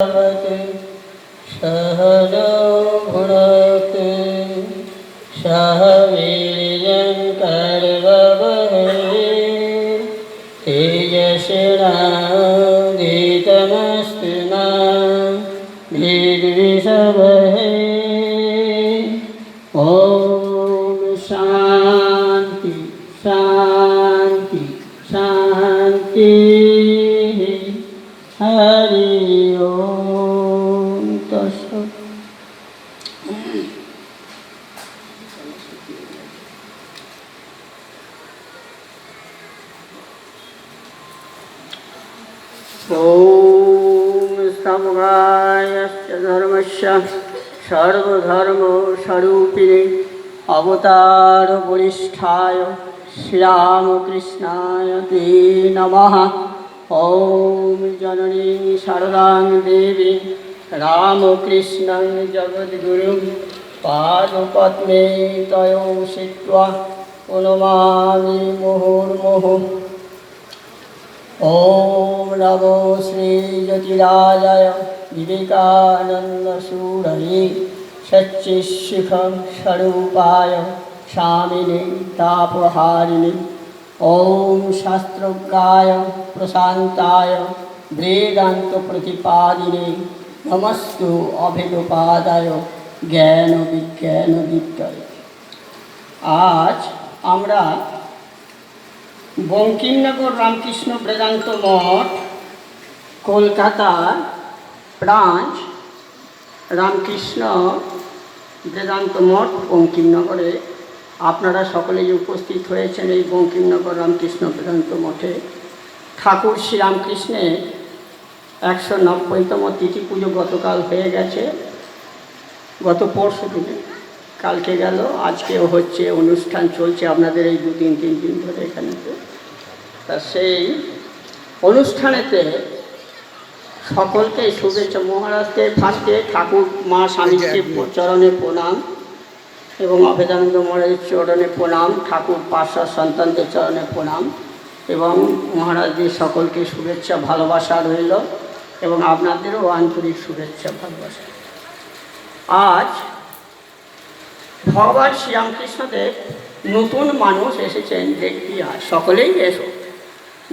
আমাকে धर्मस्य सर्वधर्मस्वरूपिणे अवतारवरिष्ठाय श्रीरामकृष्णाय ते नमः ॐ जननी शारदां देवी रामकृष्णं जगद्गुरुं पादपद्मे तयो सित्वा प्रणमामि मुहुर्मुहुः ॐ नमो श्रीजतिराजाय विवेकानन्दसूरये सच्चिशिखं स्वरूपाय स्वामिने तापहारिणे ॐ शास्त्रज्ञाय प्रशान्ताय वेदान्तप्रतिपादिने नमस्तु অভেদপাদায় জ্ঞান বিজ্ঞান বিদ্যায় আজ আমরা বঙ্কিমনগর রামকৃষ্ণ বেদান্ত মঠ কলকাতার ব্রাঞ্চ, রামকৃষ্ণ, বেদান্ত মঠ, বঙ্কিমনগরে। আপনারা সকলেই উপস্থিত হয়েছেন এই বঙ্কিমনগর রামকৃষ্ণ বেদান্ত মঠে। ঠাকুর শ্রীরামকৃষ্ণের একশো নব্বইতম তিথি পুজো গতকাল হয়ে গেছে। গত পরশু দিনে, কালকে গেল, আজকেও হচ্ছে, অনুষ্ঠান চলছে আপনাদের এই দু তিন তিন দিন ধরে এখানেতে তা সেই অনুষ্ঠানেতে সকলকে শুভেচ্ছা। মহারাজকে ফার্স্টে ঠাকুর মা স্বামীকে চরণে প্রণাম এবং অভেদানন্দ মহারাজের চরণে প্রণাম ঠাকুর পার্শ্ব সন্তানদের চরণে প্রণাম এবং মহারাজদের সকলকে শুভেচ্ছা ভালোবাসা রইল এবং আপনাদেরও আন্তরিক শুভেচ্ছা ভালোবাসা। আজ ভগবান শ্রীরামকৃষ্ণদেব নতুন মানুষ এসেছেন দেখবি আজ সকলেই এসো।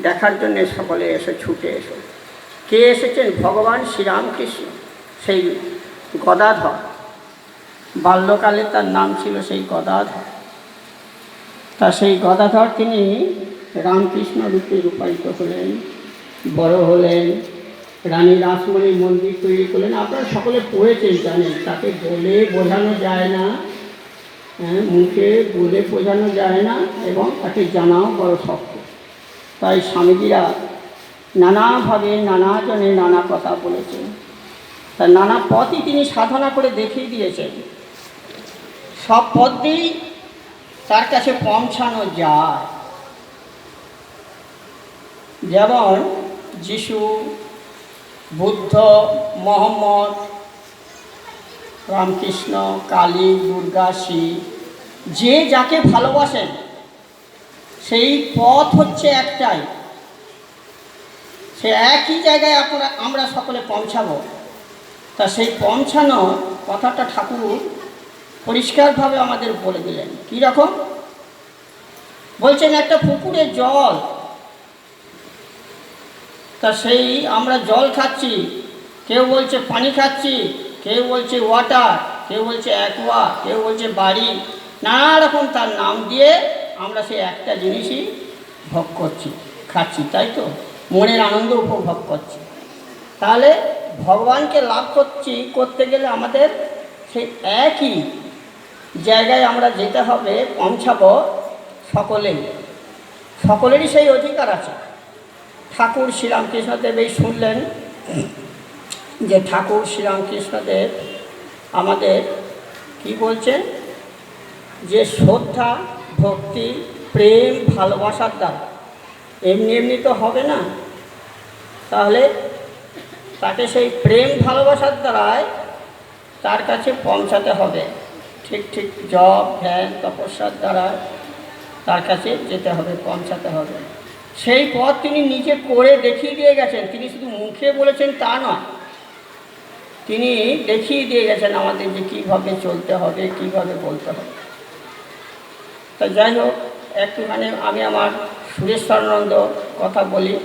দেখার জন্য সকলে এসো ছুটে এসো। কে এসেছেন? ভগবান শ্রীরামকৃষ্ণ সেই গদাধর। বাল্যকালে তার নাম ছিল সেই গদাধর। তা সেই গদাধর তিনি রামকৃষ্ণ রূপে রূপায়িত হলেন বড় হলেন রানী রাসমণির মন্দির তৈরি করলেন। আপনারা সকলে পড়েছেন জানেন তাকে বলে বোঝানো যায় না হ্যাঁ, মুখে বলে বোঝানো যায় না এবং তাকে জানাও বড় শক্ত। তাই স্বামীজিরা নানাভাবে, নানাজনে নানা কথা বলেছেন তার নানা পথই তিনি সাধনা করে দেখিয়ে দিয়েছেন। সব পথ দিয়েই তার কাছে পৌঁছানো যায়। যেমন যিশু, বুদ্ধ, মোহাম্মদ, রামকৃষ্ণ, কালী, দুর্গা, শিব, যে যাকে ভালোবাসেন, সেই পথ হচ্ছে একটাই। সে একই জায়গায় আমরা আমরা সকলে পৌঁছাবো। তা সেই পৌঁছানো কথাটা ঠাকুর পরিষ্কারভাবে আমাদের বলে দিলেন। কী রকম? বলছেন, একটা পুকুরে জল। তা সেই আমরা জল খাচ্ছি, কেউ বলছে পানি খাচ্ছি, কেউ বলছে ওয়াটার, কেউ বলছে অ্যাকোয়া, কেউ বলছে বাড়ি। নানা রকম তার নাম দিয়ে আমরা সেই একটা জিনিসই ভোগ করছি, খাচ্ছি, তাই তো? মনের আনন্দ উপভোগ করছি। তাহলে ভগবানকে লাভ করছি করতে গেলে আমাদের সেই একই জায়গায় আমরা যেতে হবে, পৌঁছাবো সকলেই। সকলেরই সেই অধিকার আছে। ঠাকুর শ্রীরামকৃষ্ণদেব এই শুনলেন যে ঠাকুর শ্রীরামকৃষ্ণদেব আমাদের কি বলছেন? যে শ্রদ্ধা, ভক্তি, প্রেম, ভালোবাসার দ্বারা। এমনি এমনি তো হবে না। তাহলে তাকে সেই প্রেম ভালোবাসার দ্বারায় তার কাছে পৌঁছাতে হবে। ঠিক ঠিক জব ধ্যান, তপস্যার দ্বারা তার কাছে যেতে হবে, পৌঁছাতে হবে। সেই পথ তিনি নিজে করে দেখিয়ে দিয়ে গেছেন। তিনি শুধু মুখে বলেছেন তা নয়, তিনি দেখিয়ে দিয়ে গেছেন আমাদের যে কীভাবে চলতে হবে, কীভাবে বলতে হবে। তা যাই হোক একটু মানে আমি আমার সুরেশ্বরানন্দ কথা বলি।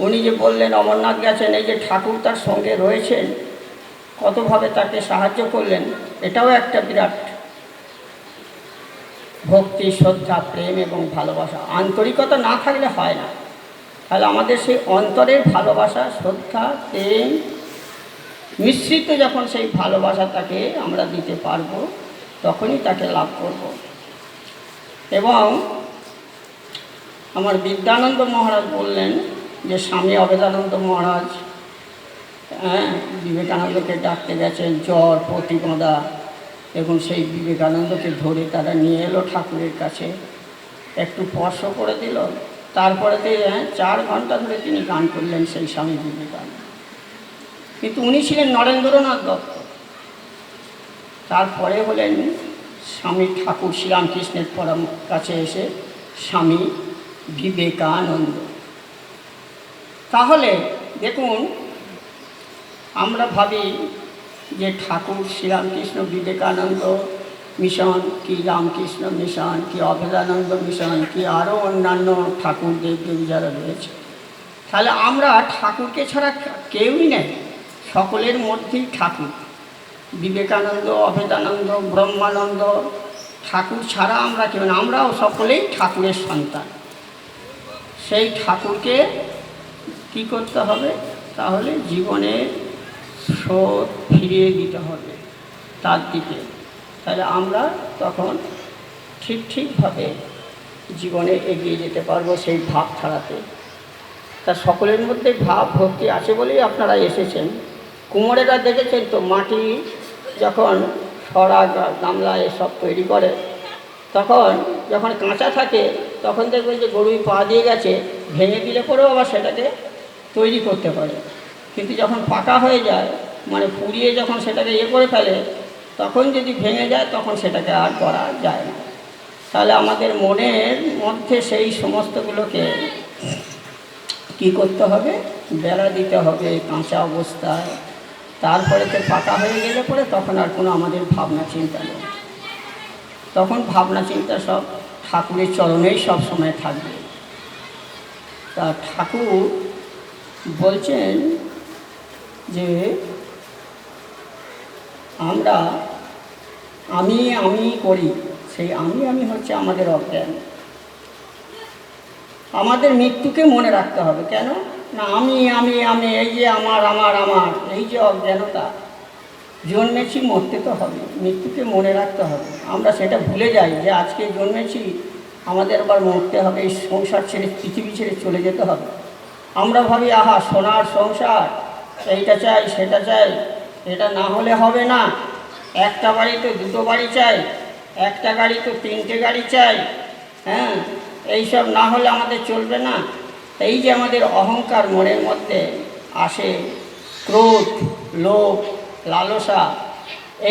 উনি যে বললেন, অমরনাথ গেছেন, এই যে ঠাকুর তার সঙ্গে রয়েছেন, কতভাবে তাকে সাহায্য করলেন, এটাও একটা বিরাট ভক্তি, শ্রদ্ধা, প্রেম এবং ভালোবাসা। আন্তরিকতা না থাকলে হয় না। তাহলে আমাদের সেই অন্তরের ভালোবাসা, শ্রদ্ধা, প্রেম, মিশ্রিত যখন সেই ভালোবাসা তাকে আমরা দিতে পারব, তখনই তাকে লাভ করব। এবং আমার বিদ্যানন্দ মহারাজ বললেন যে স্বামী অবেদানন্দ মহারাজ হ্যাঁ বিবেকানন্দকে ডাকতে গেছেন, জ্বর প্রতিপদা এবং সেই বিবেকানন্দকে ধরে তারা নিয়ে এলো ঠাকুরের কাছে। একটু স্পর্শ করে দিল। তারপরে হ্যাঁ চার ঘণ্টা ধরে তিনি গান করলেন সেই স্বামী বিবেকানন্দ। কিন্তু উনি ছিলেন নরেন্দ্রনাথ দত্ত। তারপরে হলেন স্বামী ঠাকুর শ্রীরামকৃষ্ণের পরম, কাছে এসে স্বামী বিবেকানন্দ। তাহলে দেখুন, আমরা ভাবি যে ঠাকুর শ্রীরামকৃষ্ণ বিবেকানন্দ মিশন, কি রামকৃষ্ণ মিশন, কি অভেদানন্দ মিশন, কি আরও অন্যান্য ঠাকুর দেবদেবী যারা রয়েছে। তাহলে আমরা ঠাকুরকে ছাড়া কেউই নেই, সকলের মধ্যেই ঠাকুর। বিবেকানন্দ, অভেদানন্দ, ব্রহ্মানন্দ, ঠাকুর ছাড়া আমরা কেউ না আমরাও সকলেই ঠাকুরের সন্তান। সেই ঠাকুরকে কি করতে হবে? তাহলে জীবনের স্রোত ফিরিয়ে দিতে হবে তার দিকে। তাহলে আমরা তখন ঠিক ঠিকভাবে জীবনে এগিয়ে যেতে পারব সেই ভাব ছাড়াতে। তা সকলের মধ্যে ভাব ভক্তি আছে বলেই আপনারা এসেছেন। কুমোরেরা দেখেছেন তো মাটি যখন সরা গামলা এসব তৈরি করে, তখন যখন কাঁচা থাকে তখন দেখবেন যে গরুই পা দিয়ে গেছে, ভেঙে দিলে পরেও আবার সেটাকে তৈরি করতে পারে। কিন্তু যখন পাকা হয়ে যায় মানে পুড়িয়ে যখন সেটাকে ইয়ে করে ফেলে, তখন যদি ভেঙে যায়, তখন সেটাকে আর করা যায় না। তাহলে আমাদের মনের মধ্যে সেই সমস্তগুলোকে কি করতে হবে? বেড়া দিতে হবে কাঁচা অবস্থায়। তারপরে তো পাকা হয়ে গেলে পরে তখন আর কোনো আমাদের ভাবনা চিন্তা নেই। তখন ভাবনা চিন্তা সব ঠাকুরের চরণেই সব সময় থাকবে। তা ঠাকুর বলছেন যে আমরা, আমি আমি করি, সেই আমি আমি হচ্ছে আমাদের অজ্ঞান। আমাদের মৃত্যুকে মনে রাখতে হবে, কেন? না, আমি আমি আমি, এই যে আমার আমার আমার, এই যে অজ্ঞানতা, জন্মেছি, মরতে তো হবে, মৃত্যুকে মনে রাখতে হবে। আমরা সেটা ভুলে যাই যে আজকে জন্মেছি, আমাদের আবার মরতে হবে, এই সংসার ছেড়ে, পৃথিবী ছেড়ে চলে যেতে হবে। আমরা ভাবি, আহা, সোনার সংসার এইটা চাই, সেটা চাই, এটা না হলে হবে না। একটা বাড়ি তো দুটো বাড়ি চাই, একটা গাড়ি তো তিনটে গাড়ি চাই হ্যাঁ? এইসব না হলে আমাদের চলবে না। এই যে আমাদের অহংকার মনের মধ্যে আসে ক্রোধ, লোভ, লালসা,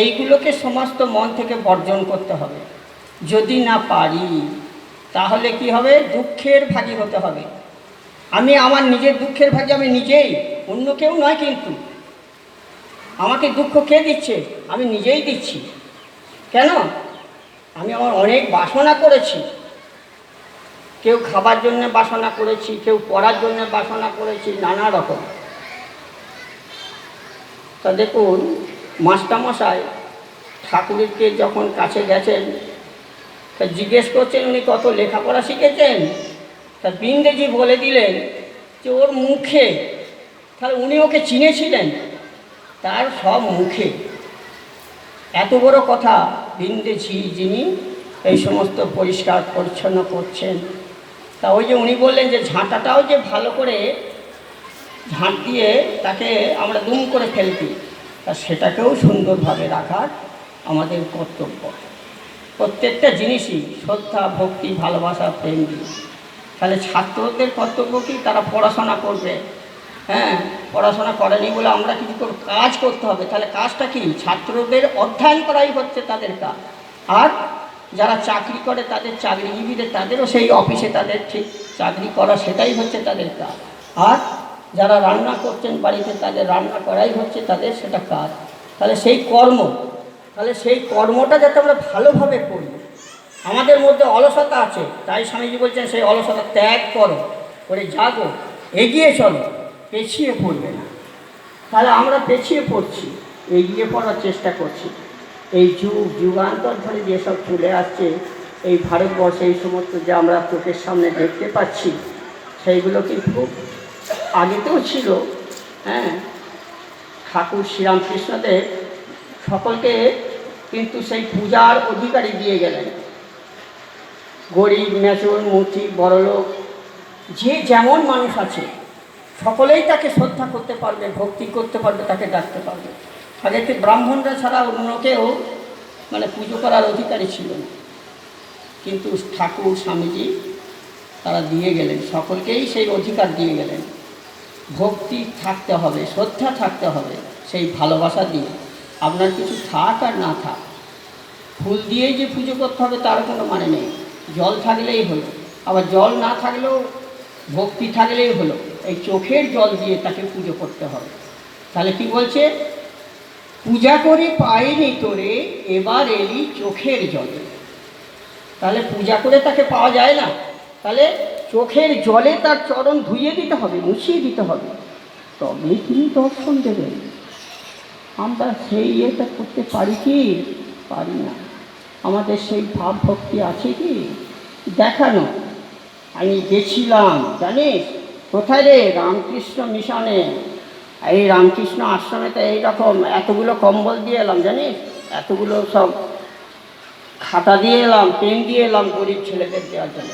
এইগুলোকে সমস্ত মন থেকে বর্জন করতে হবে। যদি না পারি, তাহলে কি হবে? দুঃখের ভাগী হতে হবে। আমি আমার নিজের দুঃখের ভাগে আমি নিজেই, অন্য কেউ নয় কিন্তু। আমাকে দুঃখ কে দিচ্ছে? আমি নিজেই দিচ্ছি। কেন? আমি আমার অনেক বাসনা করেছি। কেউ খাবার জন্য বাসনা করেছি, কেউ পড়ার জন্য বাসনা করেছি, নানা রকম। তা দেখুন, মাস্টারমশাই ঠাকুরকে যখন কাছে গেছেন, তা জিজ্ঞেস করছেন উনি কত লেখাপড়া শিখেছেন? তা বিন্দেজি বলে দিলেন যে ওর মুখে, তাহলে উনি ওকে চিনেছিলেন? তার সব মুখে। এত বড় কথা বিন্দেজি যিনি এই সমস্ত পরিষ্কার পরিচ্ছন্ন করছেন, তা ওই যে উনি বললেন যে ঝাঁটাটাও যে ভালো করে ঝাঁট দিয়ে তাকে আমরা দুম করে ফেলতি তা সেটাকেও সুন্দরভাবে রাখার আমাদের কর্তব্য। প্রত্যেকটা জিনিসই শ্রদ্ধা, ভক্তি, ভালোবাসা, প্রেম দিয়ে। তাহলে ছাত্রদের কর্তব্য কি? তারা পড়াশোনা করবে। হ্যাঁ পড়াশোনা করেনি বলে আমরা কিছু কাজ করতে হবে? তাহলে কাজটা কি? ছাত্রদের অধ্যয়ন করাই হচ্ছে তাদের কাজ। আর যারা চাকরি করে তাদের চাকরিজীবীদের, তাদেরও সেই অফিসে তাদের ঠিক চাকরি করা সেটাই হচ্ছে তাদের কাজ। আর যারা রান্না করছেন বাড়িতে তাদের রান্না করাই হচ্ছে তাদের সেটা কাজ। তাহলে সেই কর্ম, তাহলে সেই কর্মটা যাতে আমরা ভালোভাবে করি আমাদের মধ্যে অলসতা আছে। তাই স্বামীজি বলছেন, সেই অলসতা ত্যাগ করো, করে জাগো, এগিয়ে চলো, পেছিয়ে পড়বে না। তাহলে আমরা পেছিয়ে পড়ছি, এগিয়ে পড়ার চেষ্টা করছি। এই যুগ, যুগান্তর ধরে যেসব চলে আসছে, এই ভারতবর্ষে এই সমস্ত যে আমরা চোখের সামনে দেখতে পাচ্ছি, সেইগুলো কিন্তু আগেতেও ছিল? হ্যাঁ? ঠাকুর শ্রীরামকৃষ্ণদেব সকলকে কিন্তু সেই পূজার অধিকারী দিয়ে গেলেন। গরিব মেচুর মুচি বড়লোক, যে যেমন মানুষ আছে, সকলেই তাকে শ্রদ্ধা করতে পারবে, ভক্তি করতে পারবে, তাকে ডাকতে পারবে। আগেতে ব্রাহ্মণরা ছাড়া অন্য কেউ মানে পুজো করার অধিকারী ছিল না। কিন্তু ঠাকুর, স্বামীজি, তারা দিয়ে গেলেন, সকলকেই সেই অধিকার দিয়ে গেলেন। ভক্তি থাকতে হবে, শ্রদ্ধা থাকতে হবে, সেই ভালোবাসা দিয়ে। আপনার কিছু থাক আর না থাক, ফুল দিয়েই যে পুজো করতে হবে, তার কোনো মানে নেই। জল থাকলেই হলো। আবার জল না থাকলেও ভক্তি থাকলেই হলো। এই চোখের জল দিয়ে তাকে পুজো করতে হবে। তাহলে কি বলছে? পূজা করে পাইনি তোরে, এবার এলি চোখের জলে। তাহলে পূজা করে তাকে পাওয়া যায় না। তাহলে চোখের জলে তার চরণ ধুইয়ে দিতে হবে, মুছিয়ে দিতে হবে। তবেই তিনি দর্শন দেবেন। আমরা সেই ইয়েটা করতে পারি কি? পারি না। আমাদের সেই ভাব ভক্তি আছে কি? দেখানো। আমি গেছিলাম, জানিস? কোথায় রে? রামকৃষ্ণ মিশনে। এই রামকৃষ্ণ আশ্রমেতে এইরকম এতগুলো কম্বল দিয়ে এলাম, জানিস? এতগুলো সব খাতা দিয়ে এলাম, পেন দিয়ে এলাম গরিব ছেলেদের দেওয়ার জন্য।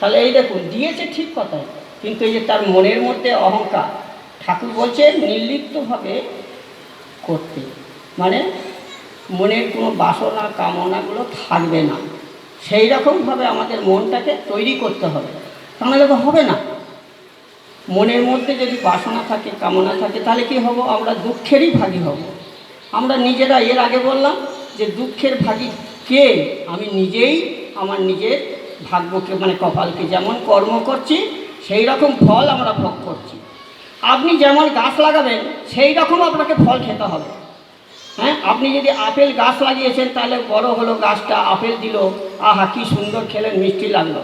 তাহলে এই দেখুন, দিয়েছে ঠিক কথাই। কিন্তু এই যে তার মনের মধ্যে অহংকার, ঠাকুর বলছে নির্লিপ্তভাবে করতে। মানে মনের কোনো বাসনা, কামনাগুলো থাকবে না। সেই রকমভাবে আমাদের মনটাকে তৈরি করতে হবে। তাহলে তো হবে না। মনের মধ্যে যদি বাসনা থাকে, কামনা থাকে, তাহলে কি হব? আমরা দুঃখেরই ভাগী হব। আমরা নিজেরা, এর আগে বললাম যে দুঃখের ভাগী কে? আমি নিজেই, আমার নিজের ভাগ্যকে মানে কপালকে যেমন কর্ম করছি, সেই রকম ফল আমরা ভোগ করছি। আপনি যেমন গাছ লাগাবেন, সেই রকম আপনাকে ফল খেতে হবে। হ্যাঁ? আপনি যদি আপেল গাছ লাগিয়েছেন, তাহলে বড় হলো গাছটা, আপেল দিল। আহা, কি সুন্দর খেলেন, মিষ্টি লাগল।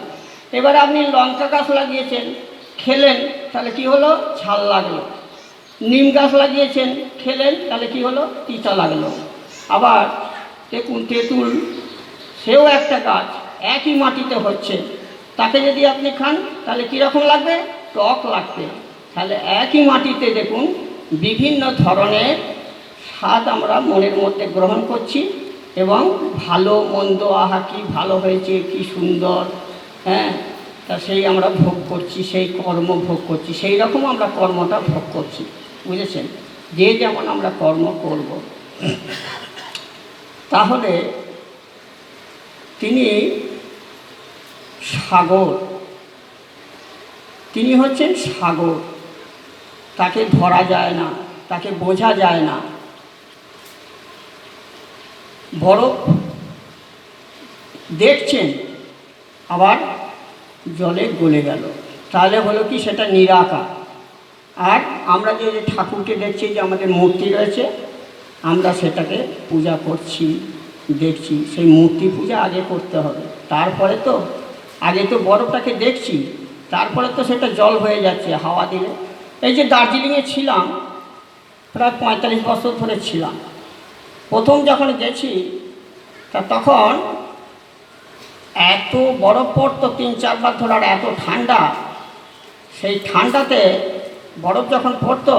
এবারে আপনি লঙ্কা গাছ লাগিয়েছেন, খেলেন, তাহলে কি হলো? ঝাল লাগল। নিম গাছ লাগিয়েছেন, খেলেন, তাহলে কি হলো? তিতা লাগল। আবার দেখুন, তেঁতুল, সেও একটা গাছ, একই মাটিতে হচ্ছে। তাকে যদি আপনি খান, তাহলে কীরকম লাগবে? টক লাগবে। তাহলে একই মাটিতে দেখুন, বিভিন্ন ধরনের স্বাদ আমরা মনের মধ্যে গ্রহণ করছি এবং ভালো, মন্দ, আহা কি ভালো হয়েছে, কি সুন্দর হ্যাঁ? তা সেই আমরা ভোগ করছি, সেই কর্ম ভোগ করছি, সেই রকম আমরা কর্মটা ভোগ করছি, বুঝেছেন? যে যেমন আমরা কর্ম করব। তাহলে তিনি সাগর, তিনি হচ্ছেন সাগর। তাকে ধরা যায় না, তাকে বোঝা যায় না। বরফ দেখছেন, আবার জলে গলে গেল। তাহলে হলো কি, সেটা নিরাকার। আর আমরা যে ঠাকুরকে দেখছি, যে আমাদের মূর্তি রয়েছে, আমরা সেটাকে পূজা করছি, দেখছি। সেই মূর্তি পূজা আগে করতে হবে। তারপরে তো, আগে তো বরফটাকে দেখছি, তারপরে তো সেটা জল হয়ে যাচ্ছে, হাওয়া দিলে। এই যে দার্জিলিংয়ে ছিলাম, প্রায় পঁয়তাল্লিশ বছর ধরে ছিলাম। প্রথম যখন গেছি, তা তখন এত বরফ পড়তো তিন চারবার ধরে আর এত ঠান্ডা। সেই ঠান্ডাতে বরফ যখন পড়তো,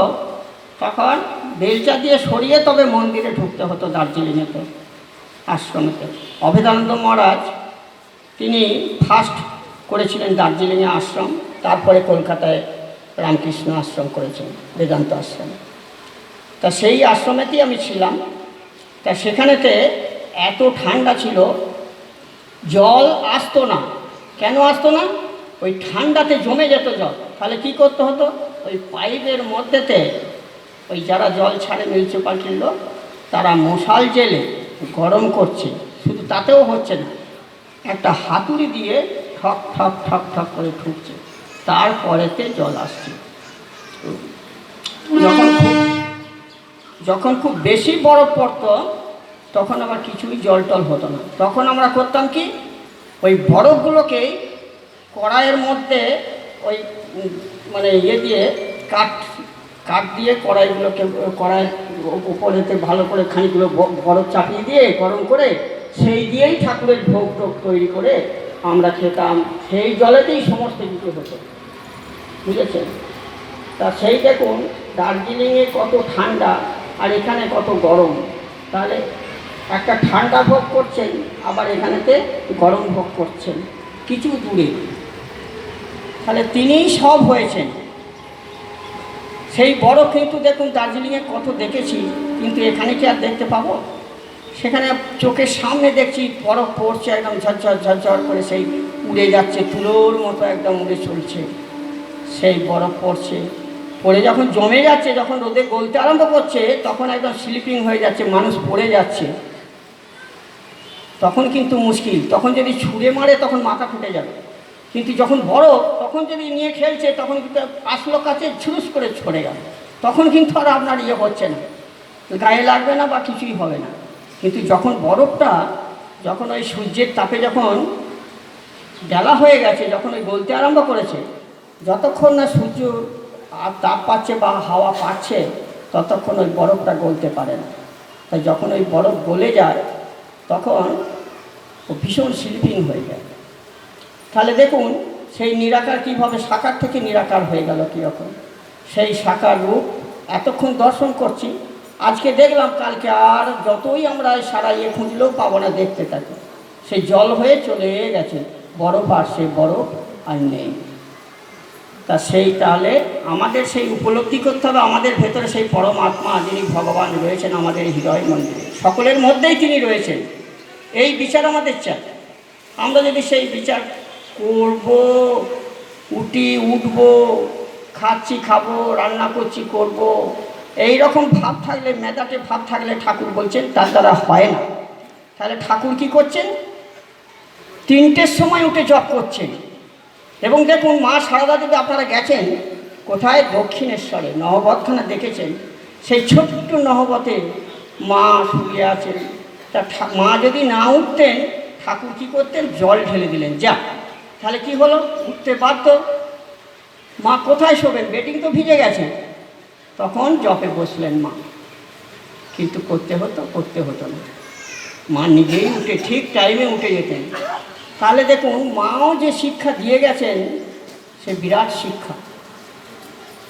তখন বেলচা দিয়ে সরিয়ে তবে মন্দিরে ঢুকতে হতো দার্জিলিংয়েতে, আশ্রমেতে। অভেদানন্দ মহারাজ, তিনি ফার্স্ট করেছিলেন দার্জিলিংয়ে আশ্রম, তারপরে কলকাতায় রামকৃষ্ণ আশ্রম করেছেন, বেদান্ত আশ্রম। তা সেই আশ্রমেতেই আমি ছিলাম। তা সেখানেতে এত ঠান্ডা ছিল জল আসতো না। কেন আসতো না? ওই ঠান্ডাতে জমে যেত জল। তাহলে কি করতে হতো? ওই পাইপের মধ্যেতে ওই যারা জল ছাড়ে মিউনিসিপালিটির লোক তারা মশাল জেলে গরম করছে। শুধু তাতেও হচ্ছে না একটা হাতুড়ি দিয়ে ঠক ঠক ঠক ঠক করে ঠুকছে। তারপরেতে জল আসছে। যখন খুব যখন খুব বেশি বরফ পড়তো, তখন আবার কিছুই জল টল হতো না। তখন আমরা করতাম কি, ওই বরফগুলোকেই কড়াইয়ের মধ্যে ওই মানে ইয়ে দিয়ে কাঠ কাঠ দিয়ে কড়াইগুলোকে, কড়াই উপরেতে ভালো করে খানিকগুলো ব- বরফ চাপিয়ে দিয়ে গরম করে সেই দিয়েই ঠাকুরের ভোগ টোগ তৈরি করে আমরা খেতাম। সেই জলেতেই সমস্ত কিছু হতো। বুঝেছেন? তা সেই দেখুন, দার্জিলিংয়ে কত ঠান্ডা। আর এখানে কত গরম। তাহলে একটা ঠান্ডা ভোগ করছেন, আবার এখানেতে গরম ভোগ করছেন। কিছু দূরে। তাহলে তিনিই সব হয়েছেন। সেই বড় কিন্তু দেখুন, দার্জিলিংয়ে কত দেখেছি, কিন্তু এখানে কি আর দেখতে পাবো? সেখানে চোখের সামনে দেখছি, বরফ পড়ছে একদম ঝরঝর ঝরঝর করে সেই উড়ে যাচ্ছে, তুলোর মতো একদম উড়ে চলছে। সেই বরফ পড়ছে। পড়ে যখন জমে যাচ্ছে, যখন রোদে গলতে আরম্ভ করছে, তখন একদম স্লিপিং হয়ে যাচ্ছে, মানুষ পড়ে যাচ্ছে। তখন কিন্তু মুশকিল। তখন যদি ছুঁড়ে মারে, তখন মাথা ফুটে যাবে। কিন্তু যখন বরফ তখন যদি নিয়ে খেলছে, তখন কিন্তু আসলো কাছে ছুরুস করে ছড়ে গেল। তখন কিন্তু আর আপনার ইয়ে হচ্ছে না। গায়ে লাগবে না বা কিছুই হবে না। কিন্তু যখন বরফটা, যখন ওই সূর্যের তাপে যখন বেলা হয়ে গেছে, যখন ওই গলতে আরম্ভ করেছে, যতক্ষণ না সূর্য তাপ পাচ্ছে বা হাওয়া পাচ্ছে, ততক্ষণ ওই বরফটা গলতে পারে না। তাই যখন ওই বরফ গলে যায়, তখন ও ভীষণ স্লিপিং হয়ে যায়। তাহলে দেখুন, সেই নিরাকার কীভাবে সাকার থেকে নিরাকার হয়ে গেল কীরকম? সেই সাকার রূপ এতক্ষণ দর্শন করছি। আজকে দেখলাম, কালকে আর যতই আমরা সারা ইয়ে খুঁজলেও পাবো না দেখতে থাকি সেই জল হয়ে চলে গেছে। বরফ আর সে বরফ আর নেই। তা সেই তাহলে আমাদের সেই উপলব্ধি করতে হবে, আমাদের ভেতরে সেই পরমাত্মা যিনি ভগবান রয়েছেন আমাদের হৃদয় মন্দিরে। সকলের মধ্যেই তিনি রয়েছেন। এই বিচার আমাদের চাই। আমরা যদি সেই বিচার করব উঠি উঠব, খাচ্ছি, খাব, রান্না করছি, করব, এই রকম ভাব থাকলে মেদাটে ভাব থাকলে ঠাকুর বলছেন, তার দ্বারা হয় না। তাহলে ঠাকুর কি করছেন? তিনটের সময় উঠে জপ করছেন। এবং দেখুন মা সারদা দেবী আপনারা গেছেন, কোথায়? দক্ষিণেশ্বরে। নহবতখানা দেখেছেন? সেই ছোট্ট নহবতে মা শুয়ে আছেন। তা মা যদি না উঠতেন, ঠাকুর কী করতেন? জল ঢেলে দিলেন। যা, তাহলে কি হলো? উঠতে বাধ্য। মা কোথায় শোবেন? বেটিং তো ভিজে গেছে। তখন জপে বসলেন মা। কিন্তু করতে হতো করতে হতো না। মা নিজেই উঠে ঠিক টাইমে উঠে যেতেন। তাহলে দেখুন, মাও যে শিক্ষা দিয়ে গেছেন, সে বিরাট শিক্ষা।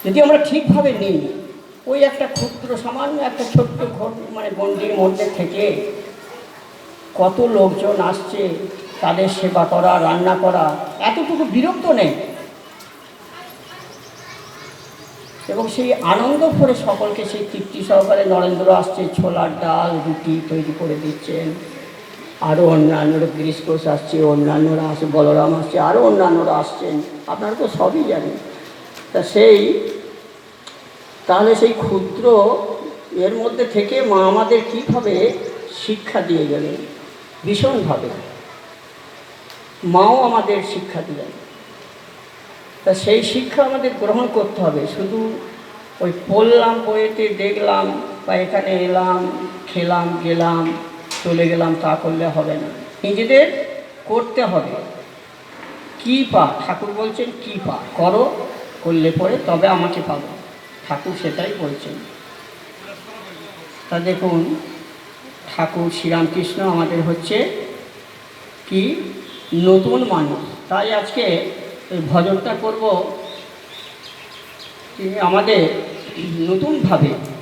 যদি আমরা ঠিকভাবে নিই, ওই একটা ক্ষুদ্র, সামান্য একটা ছোট্ট ঘর মানে গণ্ডির মধ্যে থেকে কত লোকজন আসছে, তাদের সেবা করা, রান্না করা, এতটুকু বিরক্ত নেই। এবং সেই আনন্দ করে সকলকে সেই তৃপ্তি সহকারে নরেন্দ্র আসছে, ছোলার ডাল, রুটি তৈরি করে দিচ্ছেন। আরও অন্যান্যরা গিরিশ ঘোষ আসছে, অন্যান্যরা আসছে বলরাম আসছে আরও অন্যান্যরা আসছেন। আপনারা তো সবই জানেন। তা সেই, তাহলে সেই ক্ষুদ্র এর মধ্যে থেকে মা আমাদের কীভাবে শিক্ষা দিয়ে গেলেন? ভীষণভাবে। মাও আমাদের শিক্ষা দিলেন। তা সেই শিক্ষা আমাদের গ্রহণ করতে হবে। শুধু ওই পড়লাম বইয়েতে দেখলাম বা এখানে এলাম, খেলাম, গেলাম চলে গেলাম তা করলে হবে না। নিজেদের করতে হবে। কী পা? ঠাকুর বলছেন, কী পা? করো, করলে পরে তবে আমাকে পাবো। ঠাকুর সেটাই বলছেন। তা দেখুন, ঠাকুর শ্রীরামকৃষ্ণ আমাদের হচ্ছে কি? নতুন মানুষ। তাই আজকে এই ভজনটা করব। আমাদের নতুনভাবে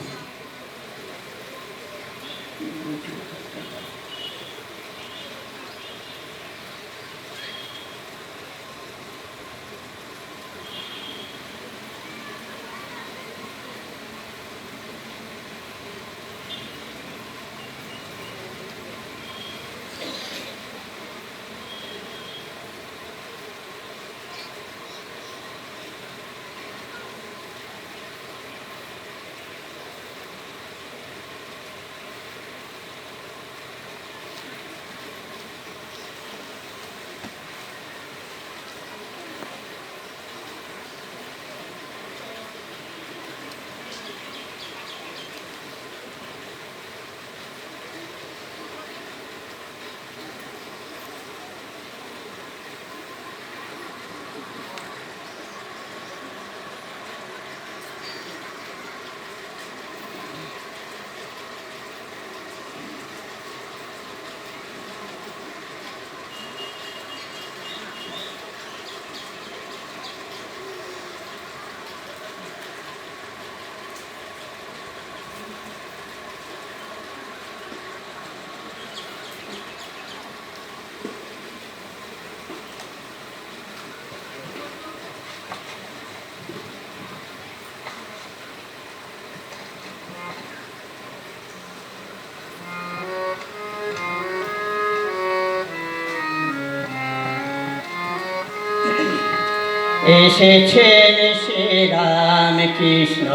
এসেছেন শ্রীরাম কৃষ্ণ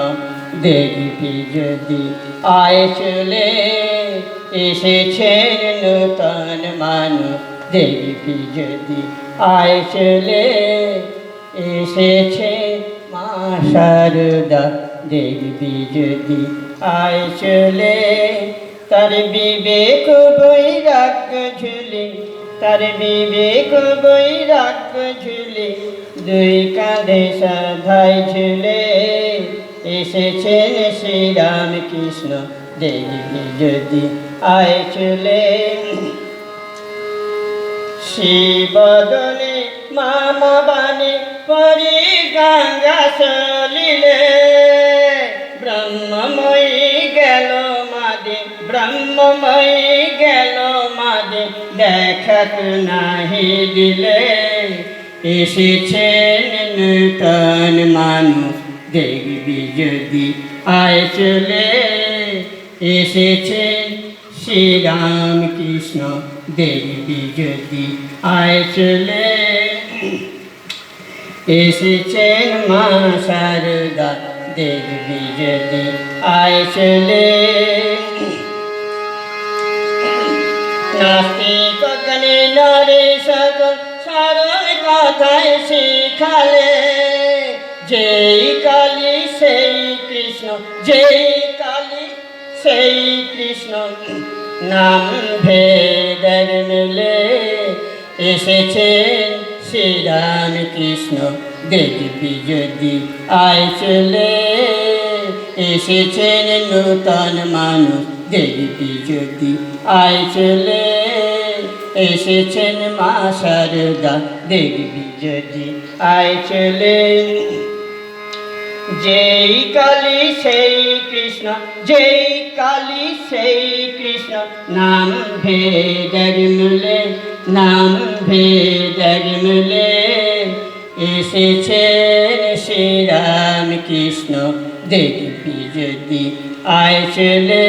দেখবি যদি আয় চলে এসেছেন নূতন মানুষ। দেখবি যদি আয় চলে, এসেছে মা শারদা দেখবি যদি আয় চলে, তার বিবেক বৈরাগ্য ঝুলি। তার বিবেক বৈরাগ্য ঝুলি দুই কাঁধে সাধাই ঝুলে এসেছেন শ্রীরাম কৃষ্ণ দেখবি যদি আয় চলে। শিবদনে মামা বানে পরি গঙ্গা চলিলে। ব্রহ্মময়ী গেল মাদে, ব্রহ্মময়ী গেল দেখাক নাহি দিলে এসেছেন নূতন মানুষ দেখবি যদি আয় চলে এসেছেন শ্রীরাম কৃষ্ণ দেখবি যদি আয় চলে এসেছেন মা শারদা দেখবি যদি আয় চলে নাস্তিক গণে নরে সকল সরল কথায় শিখালে, যেই কালী সেই কৃষ্ণ, যেই কালী সেই কৃষ্ণ, নাম ভেদর মিলে এসেছেন শ্রীরাম কৃষ্ণ। দেখবি যদি আয় চলে, এসেছেন নূতন মানুষ। দেখবি যদি আয় চলে, এসেছেন মা শারদা দেখবি যদি আয় চলে, যেই কালী সেই কৃষ্ণ, যেই কালী সেই কৃষ্ণ, নাম ভেদর মিলে নাম ভেদর মিলে এসেছেন শ্রীরাম কৃষ্ণ দেবী যদি আয় চলে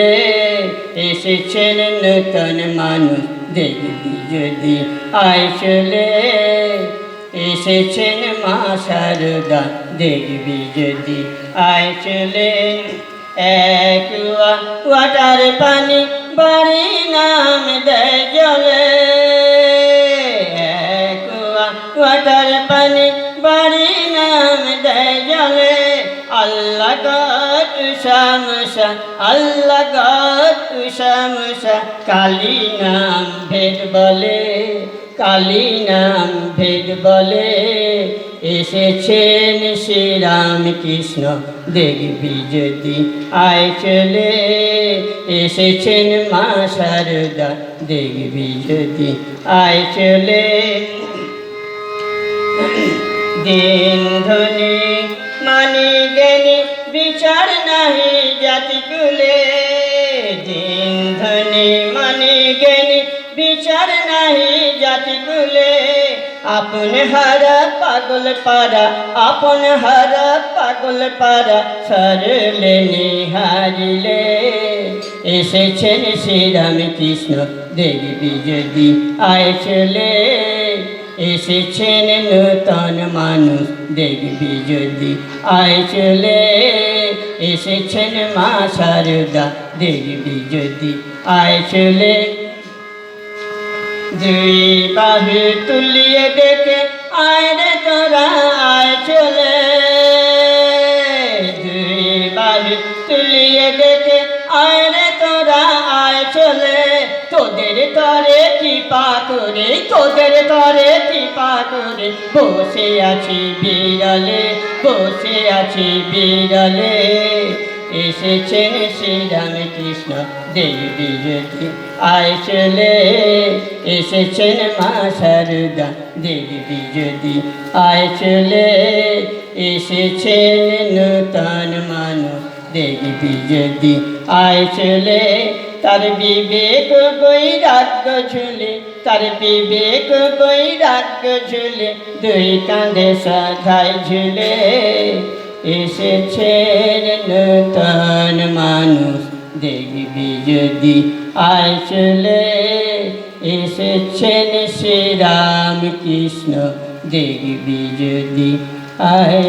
এসেছেন নূতন মানুষ দেখবি যদি। আয় চলে এসেছেন মা শারদা দেখবি যদি। আয় চলে এক ওয়াটার পানি বাড়ি নাম দেয় জলে। ওয়াটার পানি বাড়ি নাম দেয় জলে। আল্লাহ শামসা আল্লাহ গত শামসা কালী নাম ভেদ বলে, কালী নাম ভেদ বলে। এসেছেন শ্রীরাম কৃষ্ণ দেখবি যদি আয় চলে। এসেছেন মা শারদা দেখবি যদি আয় চলে। দিন ধনী বিচার নাহি জাতি কুলে, দিন ধনী মানি জ্ঞানী বিচার নাহি জাতি কুলে। আপন হারা পাগল পারা আপন হারা পাগল পারা সরলে নিহারিলে। এসেছেন শ্রীরাম কৃষ্ণ দেখবি যদি আয় চলে। এসেছেন নূতন মানুষ দেখবি যদি আয় চলে এসেছেন মা সারদা দেখবি যদি আয় চলে দুই বাহু তুলিয়ে দেখে আয় রে তোরা আয় চলে কৃপা করে, তোদের তরে কৃপা করে। বসে আছি বিরলে বসে আছি বিরলে এসেছেন শ্রীরাম কৃষ্ণ দেবী আয় চলে এসেছেন মা শারদা দেবী আয় চলে এসেছেন নূতন মানুষ যদি আয় চলে তার বিবেক বৈরাগ্য ঝুলে, তার বিবেক বৈরাগ্য ঝুলে, দুই কাঁধে সাধায় ঝুলে। এসেছেন নূতন মানুষ, দেখবি যদি আয় চলে। এসেছেন শ্রীরাম কৃষ্ণ, দেখবি যদি আয়